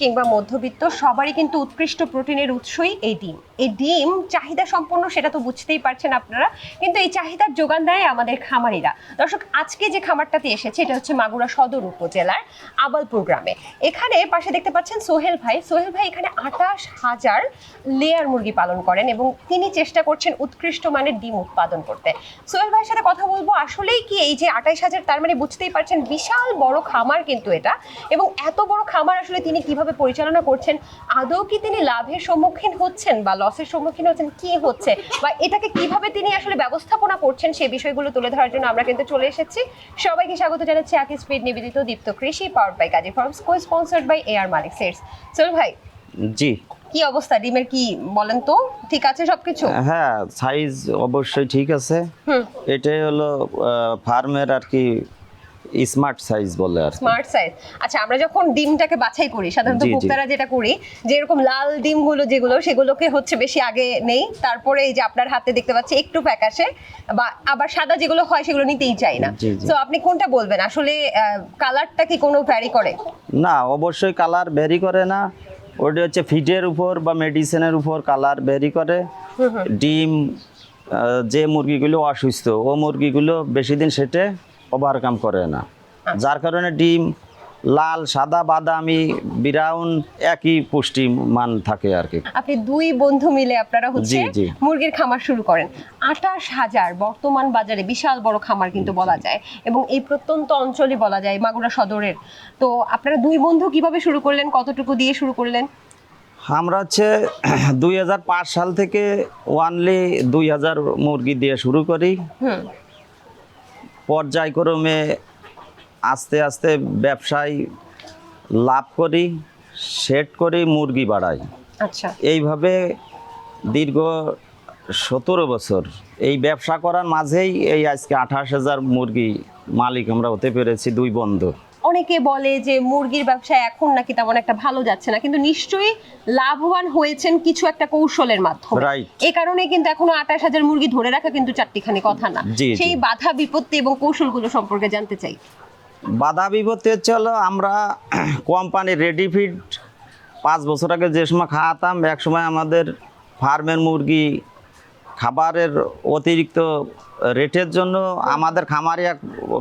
কিংবা মধ্যবিত্ত, সবারই কিন্তু উৎকৃষ্ট প্রোটিনের উৎসই এই ডিম। এই ডিম চাহিদা সম্পন্ন সেটা তো বুঝতেই পারছেন আপনারা, কিন্তু এই চাহিদার যোগান দেয় আমাদের খামারিরা। দর্শক, আজকে যে খামারটাতে এসেছে, এটা হচ্ছে মাগুরা সদর উপজেলার আবালপুর গ্রামে। এখানে পাশে দেখতে পাচ্ছেন সোহেল ভাই। সোহেল ভাই এখানে আঠাশ হাজার লেয়ার মুরগি পালন করেন এবং তিনি চেষ্টা করছেন উৎকৃষ্ট মানের ডিম উৎপাদন করতে। সোহেল ভাইয়ের সাথে কথা বলব। আসলেই কি এই যে আঠাইশ হাজার, তার মানে বুঝতেই পারছেন বিশাল বড় খামার কিন্তু এটা এবং এত বড় খামার আসলে তিনি কীভাবে পরিচালনা করছেন? আদৌ কি তিনি লাভের সম্মুখীন হচ্ছেন বা লসের সম্মুখীন হচ্ছেন? কি হচ্ছে? বা এটাকে কীভাবে তিনি আসলে ব্যবস্থাপনা করছেন সেই বিষয়গুলো তুলে ধরার জন্য আমরা কিন্তু চলে এসেছি। সবাইকে স্বাগত জানাচ্ছি আকি স্পিড নিবেদিত Deepto Krishi power by Kazi farms co sponsored by A R Malik sets Sohel ভাই জি। কি অবস্থা? ডিমের কি বলেন তো? ঠিক আছে সবকিছু? হ্যাঁ সাইজ অবশ্যই ঠিক আছে। এটাই হলো ফার্মের আর কি স্মার্ট সাইজ বলে আর স্মার্ট সাইজ। আচ্ছা আমরা যখন ডিমটাকে বাছাই করি সাধারণত। ভোক্তারা যেটা করি যে এরকম লাল ডিমগুলো যেগুলো সেগুলোকে হচ্ছে বেশি আগে নেই। তারপরে এই যে আপনার হাতে দেখতে পাচ্ছি একটু প্যাকাশে বা আবার সাদা যেগুলো হয় সেগুলো নিতেই চাই না। তো আপনি কোনটা বলবেন? আসলে কালারটা কি কোনো ভ্যারি করে? না অবশ্যই কালার ভ্যারি করে না। ওটা হচ্ছে ফিটের উপর বা মেডিসিনের উপর কালার ভ্যারি করে। ডিম যে মুরগিগুলো অসুস্থ ও মুরগিগুলো বেশি দিন সেটে ওভারকাম করে না। যার কারণে ডিম লাল সাদা বাদামি ব্রাউন একই পুষ্টি মান থাকে আর কি। আপনি দুই বন্ধু মিলে আপনারা হচ্ছে। মুরগির খামার শুরু করেন। আঠাশ হাজার বর্তমান বাজারে বিশাল বড় খামার কিন্তু বলা যায় এবং এই প্রত্যন্ত অঞ্চলে বলা যায় মাগুরা সদরের। তো আপনারা দুই বন্ধু কীভাবে শুরু করলেন কতটুকু দিয়ে শুরু করলেন? আমরা হচ্ছে দুই হাজার পাঁচ সাল থেকে ওয়ানলি দুই হাজার মুরগি দিয়ে শুরু করি। পর্যায়ক্রমে আস্তে আস্তে ব্যবসায় লাভ করি সেট করি মুরগি বাড়াই। আচ্ছা। এইভাবে দীর্ঘ সতেরো বছর এই ব্যবসা করার মাঝেই এই আজকে আঠাশ হাজার মুরগি মালিক আমরা হতে পেরেছি দুই বন্ধু। অনেকে বলে যে মুরগির ব্যবসায় এখন নাকি তেমন একটা ভালো যাচ্ছে না কিন্তু নিশ্চয়ই লাভবান হয়েছেন কিছু একটা কৌশলের মাধ্যমে। এ কারণে কিন্তু এখনও আঠাশ হাজার মুরগি ধরে রাখা কিন্তু চারটিখানি কথা না। সেই বাধা বিপত্তি এবং কৌশলগুলো সম্পর্কে জানতে চাই। বাধা বিপত্তি হচ্ছে হলো আমরা কোম্পানি রেডি ফিড পাঁচ বছর আগে যে সময় খাওয়াতাম এক সময় আমাদের ফার্মের মুরগি খাবারের অতিরিক্ত রেটের জন্য আমাদের খামারে এক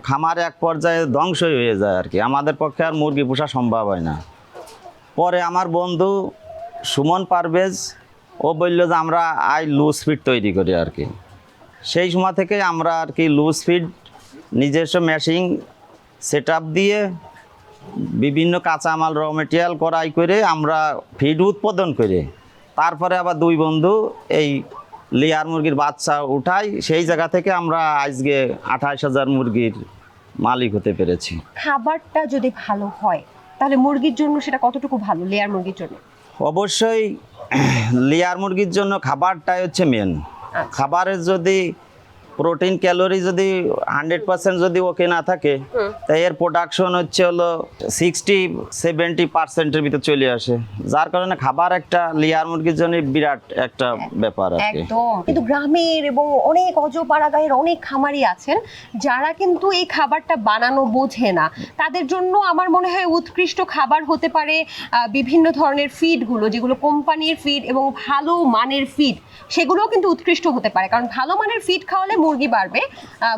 খামারে এক পর্যায়ে ধ্বংসই হয়ে যায় আর কি। আমাদের পক্ষে আর মুরগি পোষা সম্ভব হয় না। পরে আমার বন্ধু সুমন পারভেজ, ও বলল যে আমরা আই লুজ ফিড তৈরি করি আর কি। সেই সময় থেকে আমরা আর কি লুজ ফিড, নিজস্ব মেশিন সেট দিয়ে বিভিন্ন কাঁচামাল, র মেটেরিয়াল করাই করে আমরা ফিড উৎপাদন করে। তারপরে আবার দুই বন্ধু এই লেয়ার মুরগির বাচ্চা উঠাই সেই জায়গা থেকে আমরা আজকে আঠাশ হাজার মুরগির মালিক হতে পেরেছি। খাবারটা যদি ভালো হয় তাহলে মুরগির জন্য সেটা কতটুকু ভালো লেয়ার মুরগির জন্য? অবশ্যই লেয়ার মুরগির জন্য খাবারটাই হচ্ছে মেন খাবারের যদি প্রোটিন ক্যালোরি যদি হান্ড্রেড পার্সেন্ট যদি ওকে না থাকে তাই এর প্রোডাকশন হচ্ছে হলো সিক্সটি সেভেন্টি পার্সেন্টের ভিতর চলে আসে। যার কারণে খাবার একটা লেয়ার মুরগির জন্য বিরাট একটা ব্যাপার আর কি। কিন্তু গ্রামের এবং অনেক অজপাড়া গায়ের অনেক খামারি আছেন যারা কিন্তু এই খাবারটা বানানো বোঝে না। তাদের জন্য আমার মনে হয় উৎকৃষ্ট খাবার হতে পারে বিভিন্ন ধরনের ফিডগুলো যেগুলো কোম্পানির ফিড এবং ভালো মানের ফিড সেগুলোও কিন্তু উৎকৃষ্ট হতে পারে। কারণ ভালো মানের ফিড খাওয়ালে মুরগি বাড়বে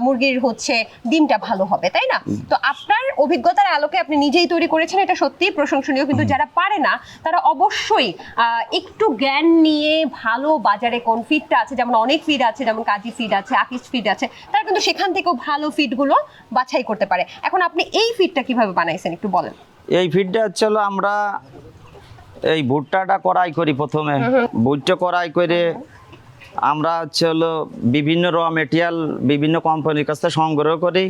মুরগির হচ্ছে ডিমটা ভালো হবে তাই না? তো আপনার অভিজ্ঞতার আলোকে আপনি নিজেই তৈরি করেছেন এটা সত্যিই প্রশংসনীয়। কিন্তু যারা পারে না তারা অবশ্যই একটু জ্ঞান নিয়ে ভালো বাজারে কোন ফিডটা আছে যেমন অনেক ফিড আছে যেমন কাজী ফিড আছে আকিস ফিড আছে তারা কিন্তু সেখান থেকেও ভালো ফিডগুলো বাছাই করতে পারে। এখন আপনি এই ফিডটা কীভাবে বানাইছেন একটু বলেন। এই ফিডটা হচ্ছে আমরা এই ভুট্টাটা কড়াই করি প্রথমে। ভুট্টা কড়াই করে আমরা হচ্ছে হলো বিভিন্ন র মেটেরিয়াল বিভিন্ন কোম্পানির কাছ থেকে সংগ্রহ করি।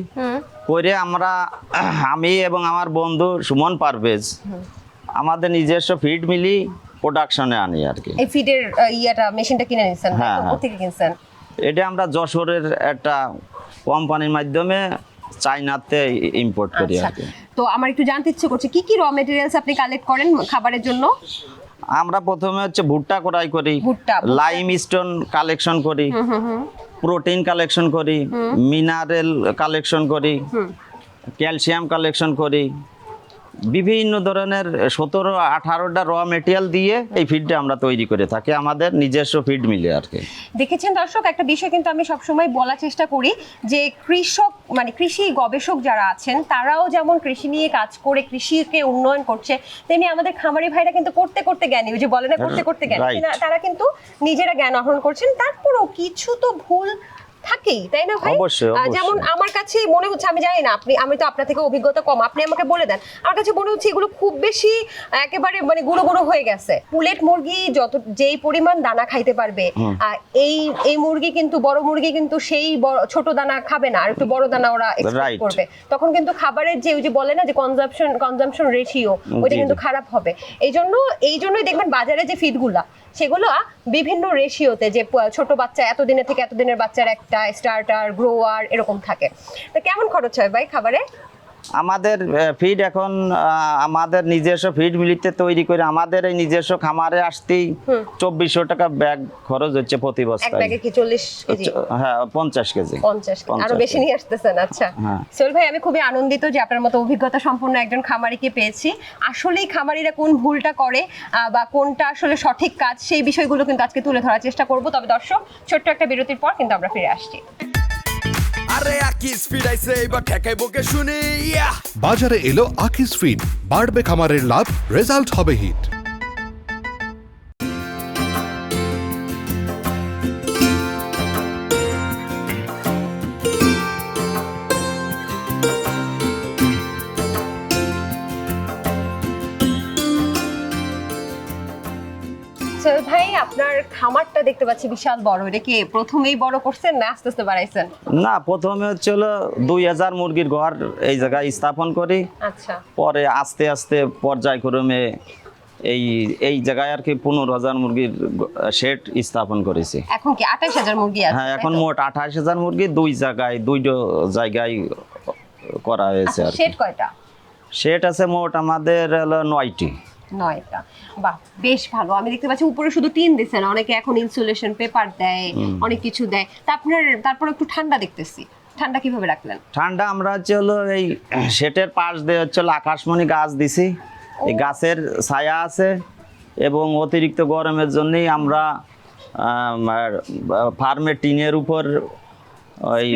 করে আমরা আমি এবং আমার বন্ধু সুমন পারভেজ আমাদের নিজস্ব ফিড মিলি প্রোডাকশনে আনি আর কি। এই ফিডের ইয়েটা মেশিনটা কিনে নিছেন হ্যাঁ, হ্যাঁ। কোথেকে কিনছেন? এটা আমরা যশোরের একটা কোম্পানির মাধ্যমে চাইনাতে ইম্পোর্ট করি আচ্ছা। আর কি। তো আমার একটু জানতে ইচ্ছে করছে কি কি র মেটেরিয়ালস আপনি কালেক্ট করেন খাবারের জন্য? আমরা প্রথমে হচ্ছে ভুট্টা ক্রয় করি। লাইম স্টোন কালেকশন করি প্রোটিন কালেকশন করি মিনারেল কালেকশন করি ক্যালসিয়াম কালেকশন করি। বিভিন্ন ধরনের সতেরো আঠারোটা র মেটেরিয়াল দিয়ে এই ফিডটা আমরা তৈরি করে থাকি আমাদের নিজস্ব ফিড মিলে আর কি। দেখেছেন দর্শক একটা বিষয় কিন্তু আমি সবসময় বলার চেষ্টা করি যে কৃষক মানে কৃষি গবেষক যারা আছেন তারাও যেমন কৃষি নিয়ে কাজ করে কৃষিকে উন্নয়ন করছে তেমনি আমাদের খামারি ভাইরা কিন্তু করতে করতে জ্ঞানী যে বলে না করতে করতে জ্ঞানী তারা কিন্তু নিজেরা জ্ঞান আহরণ করছেন। তারপরেও কিছু তো ভুল থাকেই তাই না ভাই। যেমন আমার কাছে মনে হচ্ছে আমি জানি না আপনি আমি তো আপনার থেকে অভিজ্ঞতা কম আপনি আমাকে বলে দেন। আমার কাছে মনে হচ্ছে এগুলো খুব বেশি একেবারে মানে গুঁড়ো গুঁড়ো হয়ে গেছে। পুলেট মুরগি যত যেই পরিমাণ দানা খাইতে পারবে এই এই মুরগি কিন্তু বড় মুরগি কিন্তু সেই ছোট দানা খাবে না আর একটু বড় দানা ওরা Right. করবে। তখন কিন্তু খাবারের যে ওই যে বলে না যে কনজাম্পশন কনজাম্পশন রেশিও ওইটা কিন্তু খারাপ হবে। এই জন্য এই জন্যই দেখবেন বাজারে যে ফিডগুলা সেগুলো বিভিন্ন রেশিওতে যে ছোট বাচ্চা এতদিনের থেকে এতদিনের বাচ্চার একটা স্টার্টার গ্রোয়ার এরকম থাকে। তো কেমন খরচ হয় ভাই খাবারে? আমাদের ফিড এখন আমাদের নিজস্ব ফিড মিলিতে তৈরি করে আমাদের এই নিজস্ব খামারে আসতেই চব্বিশশো টাকা ব্যাগ খরচ হচ্ছে প্রতি বস্তায়। হ্যাঁ পঞ্চাশ কেজি। আরও বেশি নিয়ে আসতেছেন আচ্ছা। হ্যাঁ। সোহেল ভাই আমি খুবই আনন্দিত যে আপনার মতো অভিজ্ঞতা সম্পন্ন একজন খামারিকে পেয়েছি। আসলেই খামারিরা কোন ভুলটা করে বা কোনটা আসলে সঠিক কাজ সেই বিষয়গুলো কিন্তু আজকে তুলে ধরার চেষ্টা করব। তবে দর্শক ছোট্ট একটা বিরতির পর কিন্তু আমরা ফিরে আসছি। এবার ঠেকাই শুনি বাজারে এলো আকিস ফিড বাড়বে খামারের লাভ রেজাল্ট হবে হিট আপনার খামারটা দেখতে পাচ্ছি বিশাল বড়। এটা কি প্রথমেই বড় করছেন না আস্তে আস্তে বাড়াইছেন? না প্রথমে হচ্ছে হলো দুই হাজার মুরগির ঘর এই জায়গায় স্থাপন করি। আচ্ছা। পরে আস্তে আস্তে পর্যায়ক্রমে এই এই জায়গায় আর কি পনেরো হাজার মুরগির শেড স্থাপন করেছি। এখন কি আঠাশ হাজার মুরগি আছে? হ্যাঁ এখন মোট আঠাশ হাজার মুরগি দুই জায়গায় দুইটো জায়গায় করা হয়েছে আর শেড কয়টা? শেড আছে মোট আমাদের হলো নয়টি। নয়টা। বাহ বেশ ভালো। আমি দেখতে পাচ্ছি উপরে শুধু টিন দিচ্ছে না অনেকে এখন ইনসুলেশন পেপার দেয় অনেক কিছু দেয়। তা আপনার তারপর একটু ঠান্ডা দেখতেছি। ঠান্ডা কীভাবে রাখলেন? ঠান্ডা আমরা হচ্ছে হলো এই শেটের পাশ দিয়ে হচ্ছে আকাশমণি গাছ দিছি। এই গাছের ছায়া আছে এবং অতিরিক্ত গরমের জন্যই আমরা ফার্মের টিনের উপর ওই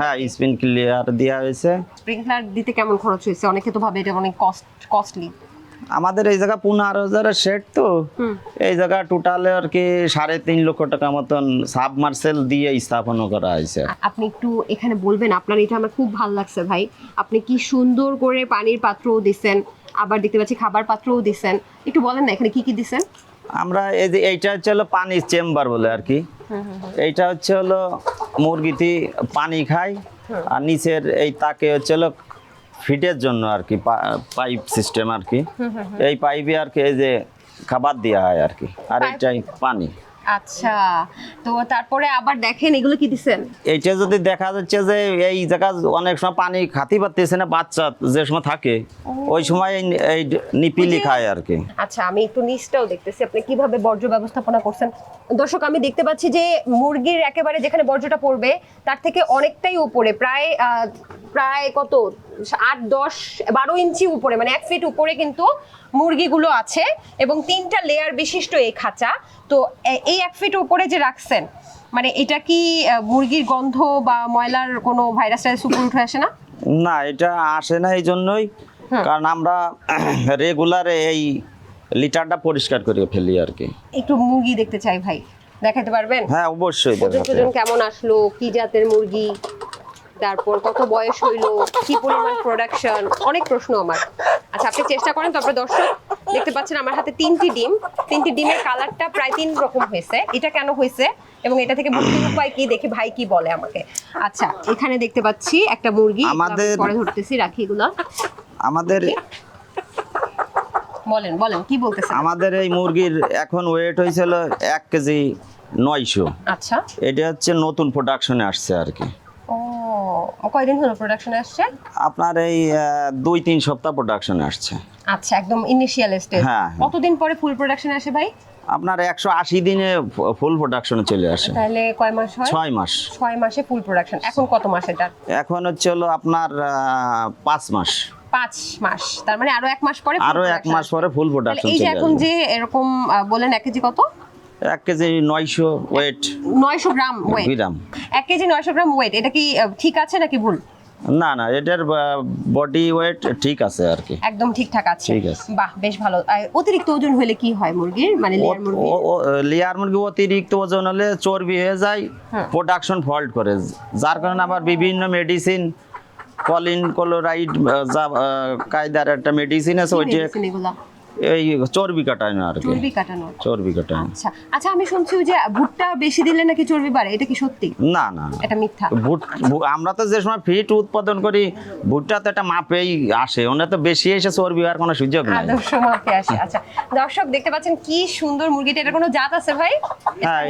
হ্যাঁ স্প্রিংক্লিয়ার দেওয়া হয়েছে। স্প্রিংকলার দিতে কেমন খরচ হয়েছে? অনেকে তো ভাবে এটা অনেক কস্ট কস্টলি আমাদের এই জায়গা পনেরো হাজারের শেড তো। এই জায়গা টোটালে আর কি সাড়ে তিন লক্ষ টাকা মতন সাবমার্সেল দিয়ে স্থাপন করা হয়েছে। আপনি একটু এখানে বলবেন আপনার এটা আমার খুব ভালো লাগছে ভাই। আপনি কি সুন্দর করে পানির পাত্রও দিছেন আবার দেখতে পাচ্ছি খাবার পাত্রও দিছেন। একটু বলেন না এখানে কি কি দিছেন? আমরা এই যে এইটা হচ্ছে হলো পানির চেম্বার বলে আর কি। এইটা হচ্ছে হলো মুরগিটি পানি খায় আর নিচের এই তাকে হচ্ছে হলো ফিটের জন্য আর কি পাইপ সিস্টেম আর কি। এই পাইপে আর কি এই যে খাবার দেওয়া হয় আর কি আর এইটাই পানি। আচ্ছা তো তারপরে আবার দেখেন এগুলো কি দিছেন? এইটা যদি দেখা যাচ্ছে যে এই জায়গা অনেক সময় পানি খাতি পারতেছে না বাচ্চা যে সময় থাকে ওই সময় এই- এই নিপিলি খায় আর কি। আচ্ছা আমি একটু নিচটাও দেখতেছি আপনি কীভাবে বর্জ্য ব্যবস্থাপনা করছেন? দর্শক আমি দেখতে পাচ্ছি যে মুরগির একেবারে যেখানে বর্জ্যটা পড়বে তার থেকে অনেকটাই উপরে প্রায় প্রায় কত? আট দশ বারো ইঞ্চি উপরে মানে এক ফিট উপরে কিন্তু মুরগিগুলো আছে এবং তিনটা লেয়ার বিশিষ্ট এই খাঁচা। তো এই এক ফিট উপরে যে রাখছেন মানে এটা কি মুরগির গন্ধ বা ময়লার কোনো ভাইরাস টাইরাস উপরে উঠে আসে না? না এটা আসে না এই জন্যই। কারণ আমরা রেগুলার এই লিটারটা পরিষ্কার করে ফেলি আর কি। একটু মুরগি দেখতে চাই ভাই দেখাতে পারবেন? হ্যাঁ অবশ্যই কেমন আসলো? কি জাতের মুরগি? তারপর কত বয়স হইল কি পরিমাণ প্রোডাকশন অনেক প্রশ্ন আমার। আচ্ছা আপনি চেষ্টা করেন তারপরে দর্শক দেখতে পাচ্ছেন আমার হাতে তিনটি ডিম। তিনটি ডিমের কালারটা প্রায় তিন রকম হয়েছে। এটা কেন হয়েছে এবং এটা থেকে মুক্তির উপায় কি দেখি ভাই কি বলে আমাকে? আচ্ছা এখানে দেখতে পাচ্ছি একটা মুরগি। আমাদের- পরে ধরতেছি রাখি এগুলো। আমাদের বলেন বলেন কি বলতেছেন? আমাদের এই মুরগির এখন ওয়েট হয়েছিল এক কেজি নয়শো। আচ্ছা। এটা হচ্ছে নতুন প্রোডাকশনে আসছে আর কি। ও কয়দিন হলো প্রোডাকশনে আসছে? আপনার এই দুই তিন সপ্তাহ প্রোডাকশনে আসছে। আচ্ছা একদম ইনিশিয়াল স্টেজ হ্যাঁ, হ্যাঁ। কতদিন পরে ফুল প্রোডাকশন আসে ভাই? আপনার একশো আশি দিনে ফুল প্রোডাকশনে চলে আসে। তাহলে কয় মাস হয়? ছয় মাস। ছয় মাসে ফুল প্রোডাকশন এখন কত মাস এটা? এখন হচ্ছে হলো আপনার পাঁচ মাস। পাঁচ মাস। তার মানে আরও এক মাস পরে আরও এক মাস পরে ফুল প্রোডাকশন এই যে এখন যে এরকম বলেন এক কেজি কত? এক কেজি নয়শো ওয়েট নয়শো গ্রাম ওয়েট গ্রাম। এক কেজি নয়শো গ্রাম ওয়েট এটা কি ঠিক আছে নাকি ভুল? না না এটার বডি ওয়েট ঠিক আছে আর কি। একদম ঠিকঠাক আছে। ঠিক আছে। বাহ বেশ ভালো। অতিরিক্ত ওজন হলে কি হয় মুরগির? মানে লেয়ার মুরগি লেয়ার মুরগি অতিরিক্ত ওজন হলে চর্বি হয়ে যায় হ্যাঁ। প্রোডাকশন ফল্ট করে। যার কারণে আবার বিভিন্ন মেডিসিন কলিন ক্লোরাইড যা কায়দার একটা মেডিসিন আছে ওইটা? এই চর্বি কাটায় না আর কি চর্বি কাটানো চর্বি কাটায় আচ্ছা আচ্ছা আমি শুনছি যে ভুট্টা বেশি দিলে নাকি চর্বি বাড়ে এটা কি সত্যি না না এটা মিথ্যা ভুট আমরা তো যে সময় ফিট উৎপাদন করি ভুট্টা তো একটা মাপেই আসে ওনে তো বেশি এসে চর্বি হওয়ার কোনো সুযোগ নাই আদর্শ মাপে আসে আচ্ছা দর্শক দেখতে পাচ্ছেন কি সুন্দর মুরগিটা এটা কোনো জাত আছে ভাই হ্যাঁ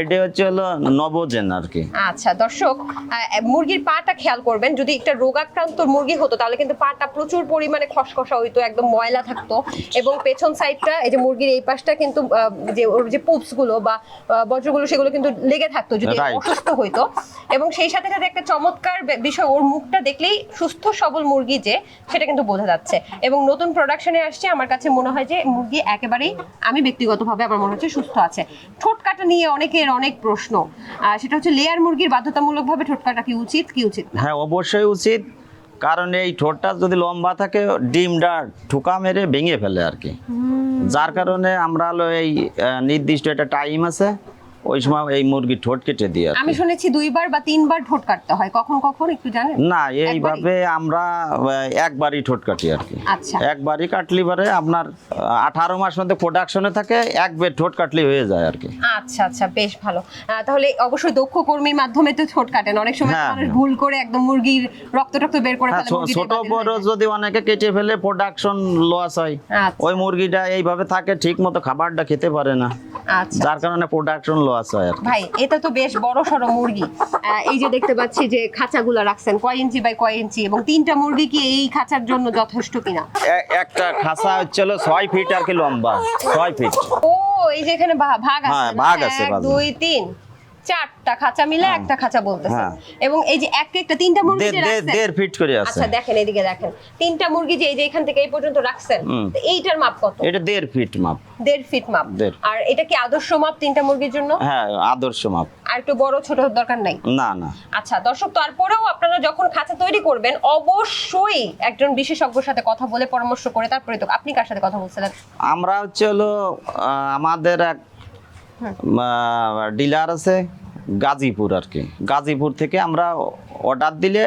এটা হচ্ছে হলো নবজেন আর কি আচ্ছা দর্শক মুরগির পাটা খেয়াল করবেন যদি একটা রোগাক্রান্ত মুরগি হতো তাহলে কিন্তু পাটা প্রচুর পরিমাণে খসখসা হইতো একদম ময়লা থাকতো এবং পেছন সাইডটা এই যে মুরগির এই পাশটা কিন্তু যে ওর যে পুপসগুলো বা বজ্রগুলো সেগুলো কিন্তু লেগে থাকতো যদি অসুস্থ হইতো। এবং সেই সাথে সাথে একটা চমৎকার বিষয় ওর মুখটা দেখলেই সুস্থ সবল মুরগি যে সেটা কিন্তু বোঝা যাচ্ছে। এবং নতুন প্রোডাকশনে আসছে আমার কাছে মনে হয় যে মুরগি একেবারেই আমি ব্যক্তিগতভাবে আমার মনে হচ্ছে সুস্থ আছে। ঠোঁট কাটা নিয়ে অনেকের অনেক প্রশ্ন। সেটা হচ্ছে লেয়ার মুরগির বাধ্যতামূলকভাবে ঠোঁট কাটা কি উচিত কি উচিত হ্যাঁ অবশ্যই উচিত। কারণ এই ঠোঁটটা যদি লম্বা থাকে ডিমটা ঠুকা মেরে ভেঙে ফেলে আর কি। যার কারণে আমরা হলো এই নির্দিষ্ট একটা টাইম আছে ওই সময় এই মুরগির ঠোঁট কেটে কি। আমি শুনেছি দুইবার বা তিনবার ঠোঁট কাটতে হয়। কখন কখন একটু জানেন? না এইভাবে আমরা একবারই ঠোঁট কাটি আর কি। আচ্ছা। একবারই কাটলি পরে আপনার আঠারো মাস মধ্যে প্রোডাকশনে থাকে এক বেড ঠোঁট কাটলি হয়ে যায় আর কি। আচ্ছা আচ্ছা বেশ ভালো। তাহলে অবশ্যই দক্ষ কর্মীর মাধ্যমে তো ঠোঁট কাটেন। অনেক সময় হ্যাঁ, মানুষ হ্যাঁ। ভুল করে একদম মুরগির রক্ত টক্ত বের করে হ্যাঁ ফেলে ছোট বড় যদি অনেকে কেটে ফেলে প্রোডাকশন লস হয়। আচ্ছা। ওই মুরগিটা এইভাবে থাকে ঠিক মতো খাবারটা খেতে পারে না। আচ্ছা যার কারণে প্রোডাকশন লস হয় আর ভাই এটা তো বেশ বড় সড়ো মুরগি এই যে দেখতে পাচ্ছি যে খাঁচাগুলো রাখছেন কয় ইঞ্চি বাই কয় ইঞ্চি এবং তিনটা মুরগি কি এই খাঁচার জন্য যথেষ্ট কিনা? একটা খাঁচা হচ্ছে হলো ছয় ফিট আর কি লম্বা ছয় ফিট। ও এই যে এখানে ভাগ আছে হ্যাঁ, ভাগ আছে, ভাগ। আছে। দুই তিন। চারটা খাঁচা মিলে একটা খাঁচা বলতেছে। হ্যাঁ। এবং এই যে এক একটা তিনটা মুরগি যে রাখছেন দেড় ফিট করে আছে। আচ্ছা দেখেন এদিকে দেখেন। তিনটা মুরগি যে এই যে এখান থেকে এই পর্যন্ত রাখছেন তো এইটার মাপ কত? এটা দেড় ফিট মাপ। দেড় ফিট মাপ। আর এটা কি আদর্শ মাপ তিনটা মুরগির জন্য? হ্যাঁ আদর্শ মাপ। আর একটু বড় ছোট দরকার নাই? না না। আচ্ছা দর্শক তারপরেও আপনারা যখন খাঁচা তৈরি করবেন অবশ্যই একজন বিশেষজ্ঞর সাথে কথা বলে পরামর্শ করে তারপরে তো আপনি কার সাথে কথা বলছিলেন? আমরা হচ্ছে হলো আমাদের এক ডিলার আছে গাজীপুর আর কি। গাজীপুর থেকে আমরা অর্ডার দিলে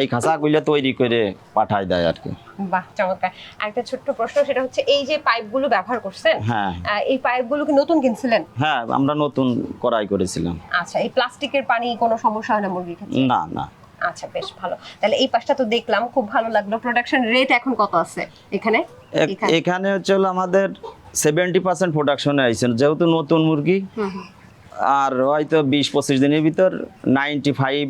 এই খাঁচাগুলো তৈরি করে পাঠায় দেয় আর কি। বাহ চমৎকার। আরেকটা ছোট্ট প্রশ্ন সেটা হচ্ছে এই যে পাইপগুলো ব্যবহার করছেন হ্যাঁ। এই পাইপগুলো কি নতুন কিনছিলেন? হ্যাঁ আমরা নতুন করাই করেছিলাম। আচ্ছা এই প্লাস্টিকের পানি কোনো সমস্যা হয় না মুরগির ক্ষেত্রে? না না। আচ্ছা বেশ ভালো। তাহলে এই পাশটা তো দেখলাম খুব ভালো লাগল। প্রোডাকশন রেট এখন কত আছে এখানে? এখানে। হচ্ছে আমাদের সেভেন্টি পার্সেন্ট প্রোডাকশনে আইছেন যেহেতু নতুন মুরগি আর হয়তো বিশ পঁচিশ দিনের ভিতর ninety five.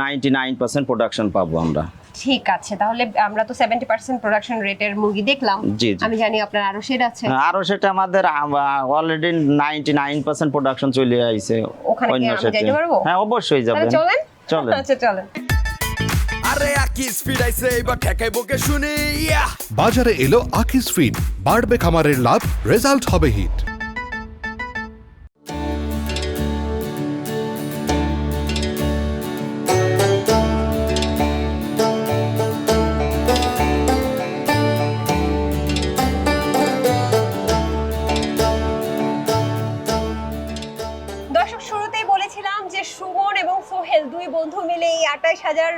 Ninety nine percent production পাবো আমরা। ঠিক আছে তাহলে আমরা তো সেভেন্টি পার্সেন্ট প্রোডাকশন রেটের মুরগি দেখলাম। আমি জানি আপনার আরও শেড আছে। আরও সেটা আমাদের already ninety nine percent production চলে আইছে ওখানে কি পারব? হ্যাঁ অবশ্যই যাবেন। চলেন। চলেন। আচ্ছা চলেন। আরে আকি স্পিড আইছে এবার ঠেকাই বকে শুনি? ইয়া। বাজারে এলো আকিস ফিড। বাড়বে খামারের লাভ রেজাল্ট হবে হিট। দর্শক শুরুতেই বলেছিলাম যে সুমন এবং সোহেল দুই বন্ধু মিলে এই আঠাইশ হাজার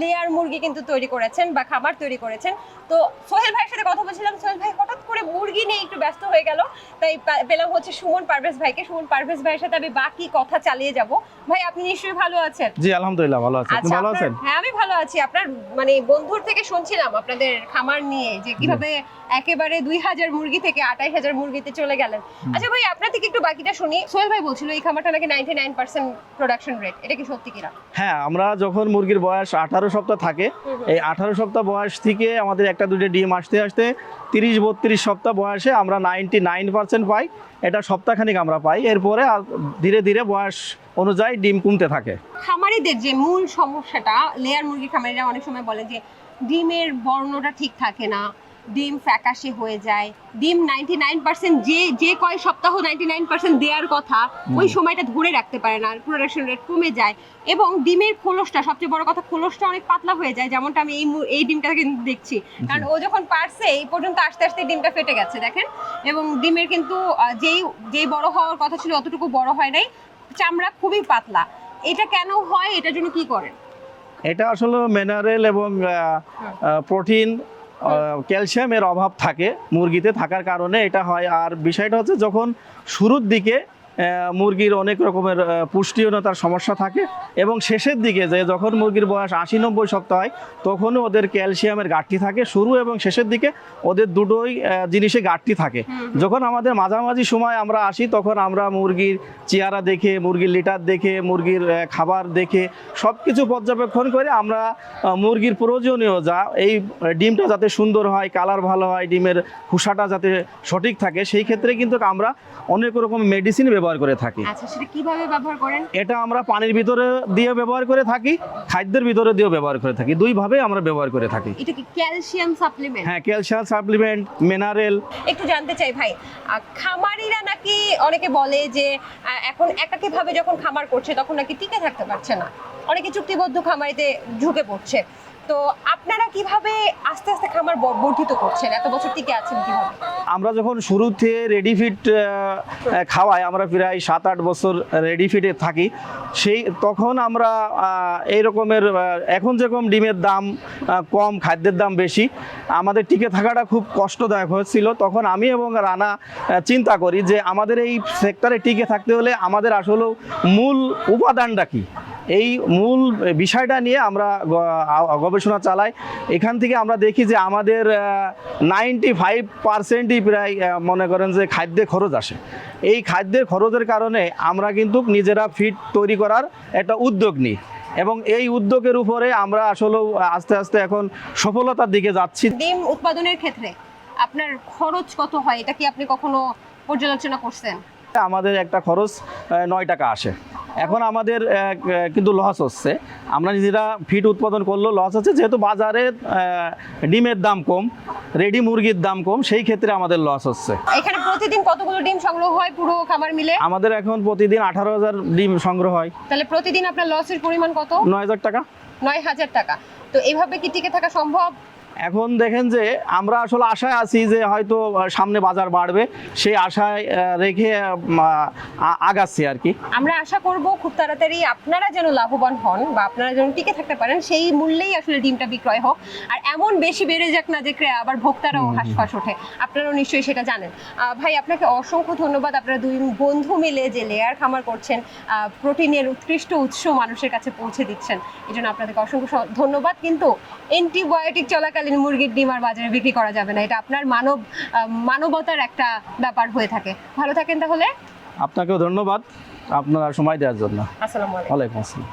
লেয়ার মুরগি কিন্তু তৈরি করেছেন বা খাবার তৈরি করেছেন। তো সোহেল ভাইয়ের সাথে কথা বলছিলাম সোহেল ভাই হঠাৎ করে মুরগি নিয়ে একটু ব্যস্ত হয়ে গেল। তাই পেলাম হচ্ছে সুমন পারভেজ ভাইকে। সুমন পারভেজ ভাইয়ের সাথে আমি বাকি কথা চালিয়ে যাব। ভাই আপনি নিশ্চয়ই ভালো আছেন? জি আলহামদুলিল্লাহ ভালো আছি। আপনি আচ্ছা ভালো আছেন? হ্যাঁ আমি ভালো আছি। আপনার মানে বন্ধুর থেকে শুনছিলাম আপনাদের খামার নিয়ে যে কীভাবে একেবারে দুই হাজার মুরগি থেকে আঠাইশ হাজার মুরগিতে চলে গেলেন। আচ্ছা ভাই আপনার থেকে একটু বাকিটা শুনি। সোহেল ভাই বলছিল এই খামারটা নাকি ninety nine percent production rate এটা কি সত্যি কিনা? হ্যাঁ আমরা যখন মুরগির বয়স আঠারো সপ্তাহ থাকে। এই আঠারো সপ্তাহ বয়স থেকে আমাদের একটা দুটো ডিম আসতে আসতে তিরিশ বত্রিশ সপ্তাহ বয়সে আমরা নাইনটি নাইন পার্সেন্ট পাই। এটা সপ্তাহখানিক আমরা পাই। এরপরে ধীরে ধীরে বয়স অনুযায়ী ডিম কমতে থাকে। খামারিদের যে মূল সমস্যাটা লেয়ার মুরগি খামারিরা অনেক সময় বলে যে ডিমের বর্ণটা ঠিক থাকে না। ডিম ফ্যাকাশে হয়ে যায়। ডিম নাইনটি নাইন পার্সেন্ট যে যে কয় সপ্তাহ নাইনটি নাইন পার্সেন্ট দেওয়ার কথা ওই সময়টা ধরে রাখতে পারে না প্রোডাকশন রেট কমে যায়। এবং ডিমের খোলসটা সবচেয়ে বড় কথা খোলসটা অনেক পাতলা হয়ে যায় যেমনটা আমি এই এই ডিমটা কিন্তু দেখছি। কারণ ও যখন পারছে এই পর্যন্ত আস্তে আস্তে ডিমটা ফেটে গেছে দেখেন? এবং ডিমের কিন্তু যেই যেই বড় হওয়ার কথা ছিল অতটুকু বড় হয় নাই। চামড়া খুবই পাতলা। এটা কেন হয়? এটার জন্য কি করেন? এটা আসলে মিনারেল এবং প্রোটিন ক্যালসিয়ামের অভাব থাকে মুরগিতে থাকার কারণে এটা হয়। আর বিষয়টা হচ্ছে যখন শুরুর দিকে মুরগির অনেক রকমের পুষ্টিহীনতার সমস্যা থাকে। এবং শেষের দিকে যে যখন মুরগির বয়স আশি নব্বই সপ্তাহ হয় তখনও ওদের ক্যালসিয়ামের ঘাটতি থাকে শুরু এবং শেষের দিকে ওদের দুটোই জিনিসে ঘাটতি থাকে। যখন আমাদের মাঝামাঝি সময় আমরা আসি তখন আমরা মুরগির চেহারা দেখে মুরগির লিটার দেখে মুরগির খাবার দেখে সব কিছু পর্যবেক্ষণ করে আমরা মুরগির প্রয়োজনীয় যা এই ডিমটা যাতে সুন্দর হয় কালার ভালো হয় ডিমের খোসাটা যাতে সঠিক থাকে সেই ক্ষেত্রে কিন্তু আমরা অনেক রকম মেডিসিন ব্যবহার করে থাকি। আচ্ছা সেটা কীভাবে ব্যবহার করেন? এটা আমরা পানির ভিতরে দিয়ে ব্যবহার করে থাকি খাদ্যের ভিতরে দিয়েও ব্যবহার করে থাকি। দুইভাবে আমরা ব্যবহার করে থাকি। এটা কি ক্যালসিয়াম সাপ্লিমেন্ট? হ্যাঁ ক্যালসিয়াম সাপ্লিমেন্ট মিনারেল। একটু জানতে চাই ভাই খামারিরা নাকি অনেকে বলে যে এখন একাকী ভাবে যখন খামার করছে তখন নাকি টিকে থাকতে পারছে না। অনেকে চুক্তিবদ্ধ খামারিতে ঝুঁকে পড়ছে। তো আপনারা কীভাবে আস্তে আস্তে খামার বর্ধিত করছেন? এত বছর টিকে আছেন কীভাবে? আমরা যখন শুরুতে খাওয়াই, আমরা প্রায় সাত আট বছর রেডি ফিটে থাকি। সেই, তখন আমরা এই রকমের এখন যেরকম ডিমের দাম কম, খাদ্যের দাম বেশি, আমাদের টিকে থাকাটা খুব কষ্টদায়ক হয়েছিল। তখন আমি এবং রানা চিন্তা করি যে আমাদের এই সেক্টরে টিকে থাকতে হলে আমাদের আসলেও মূল উপাদানটা কি? এই মূল বিষয়টা নিয়ে আমরা গবেষণা চালাই। এখান থেকে আমরা দেখি যে আমাদের নাইনটি ফাইভ পার্সেন্টই প্রায় মনে করেন যে খাদ্যে খরচ আসে। এই খাদ্যের খরচের কারণে আমরা কিন্তু নিজেরা ফিড তৈরি করার একটা উদ্যোগ নিই। এবং এই উদ্যোগের উপরে আমরা আসলেও আস্তে আস্তে এখন সফলতার দিকে যাচ্ছি। ডিম উৎপাদনের ক্ষেত্রে আপনার খরচ কত হয়? এটা কি আপনি কখনো পর্যালোচনা করছেন? আমাদের একটা খরচ নয় টাকা আসে। এখন আমাদের কিন্তু লস হচ্ছে। আমরা নিজেরা ফিড উৎপাদন করলেও লস হচ্ছে যেহেতু বাজারে ডিমের দাম কম রেডি মুরগির দাম কম সেই ক্ষেত্রে আমাদের লস হচ্ছে। এখানে প্রতিদিন কতগুলো ডিম সংগ্রহ হয় পুরো খামার মিলে? আমাদের এখন প্রতিদিন আঠারো হাজার ডিম সংগ্রহ হয়। তাহলে প্রতিদিন আপনার লসের পরিমাণ কত? নয় হাজার টাকা। নয় হাজার টাকা। তো এইভাবে কি টিকে থাকা সম্ভব? এখন দেখেন যে আমরা আসলে আশায় আছি যে হয়তো সামনে বাজার বাড়বে। সেই আশায় রেখে আগাচ্ছি আর কি। আমরা আশা করব খুব তাড়াতাড়ি আপনারা যেন লাভবান হন বা আপনারা যেন টিকে থাকতে পারেন সেই মূল্যেই আসলে ডিমটা বিক্রয় হোক। আর এমন বেশি বেড়ে যাক না যে ক্রে- আবার ভোক্তারাও হাসফাস ওঠে। আপনারাও নিশ্চয়ই সেটা জানেন। ভাই আপনাকে অসংখ্য ধন্যবাদ। আপনারা দুই বন্ধু মিলে যে লেয়ার খামার করছেন প্রোটিনের উৎকৃষ্ট উৎস মানুষের কাছে পৌঁছে দিচ্ছেন। এই জন্য আপনাদেরকে অসংখ্য ধন্যবাদ। কিন্তু অ্যান্টিবায়োটিক চলাকালীন মুরগির ডিম আর বাজারে বিক্রি করা যাবে না। এটা আপনার মানব মানবতার একটা ব্যাপার হয়ে থাকে। ভালো থাকেন তাহলে। আপনাকেও ধন্যবাদ। আপনারা সময় দেওয়ার জন্য। আসসালামু আলাইকুম। ওয়ালাইকুম আসসালাম।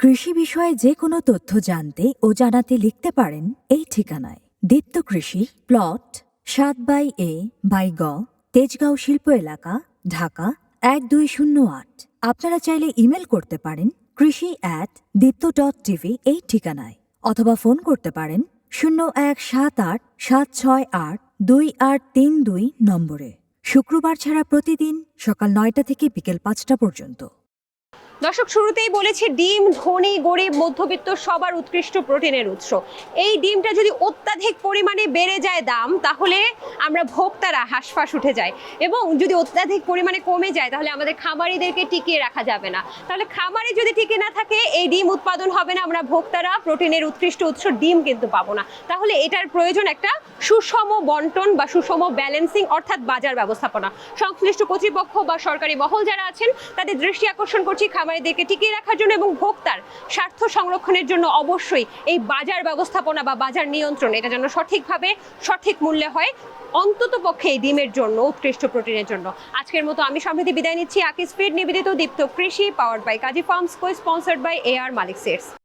কৃষি বিষয়ে যে কোনো তথ্য জানতে ও জানাতে লিখতে পারেন এই ঠিকানায়। দীপ্ত কৃষি প্লট সাত বাই এ বাই গ তেজগাঁও শিল্প এলাকা ঢাকা এক দুই শূন্য আট। আপনারা চাইলে ইমেল করতে পারেন কৃষি অ্যাট দীপ্ত ডট টিভি এই ঠিকানায়। অথবা ফোন করতে পারেন শূন্য এক সাত আট সাত ছয় আট দুই আট তিন দুই নম্বরে। শুক্রবার ছাড়া প্রতিদিন সকাল নয়টা থেকে বিকেল পাঁচটা পর্যন্ত। দর্শক, শুরুতেই বলেছি, ডিম, ধনী, গরিব, মধ্যবিত্ত সবার উৎকৃষ্ট প্রোটিনের উৎস। এই ডিমটা যদি অত্যাধিক পরিমাণে বেড়ে যায় দাম, তাহলে আমরা ভোক্তারা হাঁসফাঁস উঠে যায় এবং যদি অত্যাধিক পরিমাণে কমে যায়, তাহলে আমাদের খামারিদেরকে টিকিয়ে রাখা যাবে না। তাহলে খামারে যদি টিকে না থাকে, এই ডিম উৎপাদন হবে না, আমরা ভোক্তারা প্রোটিনের উৎকৃষ্ট উৎস ডিম কিন্তু পাবো না। তাহলে এটার প্রয়োজন একটা সুষম বন্টন বা সুষম ব্যালেন্সিং, অর্থাৎ বাজার ব্যবস্থাপনা। সংশ্লিষ্ট কর্তৃপক্ষ বা সরকারি মহল যারা আছেন, তাদের দৃষ্টি আকর্ষণ করছি খামারিদেরকে টিকিয়ে রাখার জন্য এবং ভোক্তার স্বার্থ সংরক্ষণের জন্য অবশ্যই এই বাজার ব্যবস্থাপনা বা বাজার নিয়ন্ত্রণ, এটা যেন সঠিকভাবে সঠিক মূল্যে হয়, অন্তত পক্ষে এই ডিমের জন্য, উৎকৃষ্ট প্রোটিনের জন্য। আজকের মতো আমি সমৃদ্ধি বিদায় নিচ্ছি। আকিস ফিড নিবেদিত Deepto Krishi power by Kazi farms co sponsored by A R Malik sets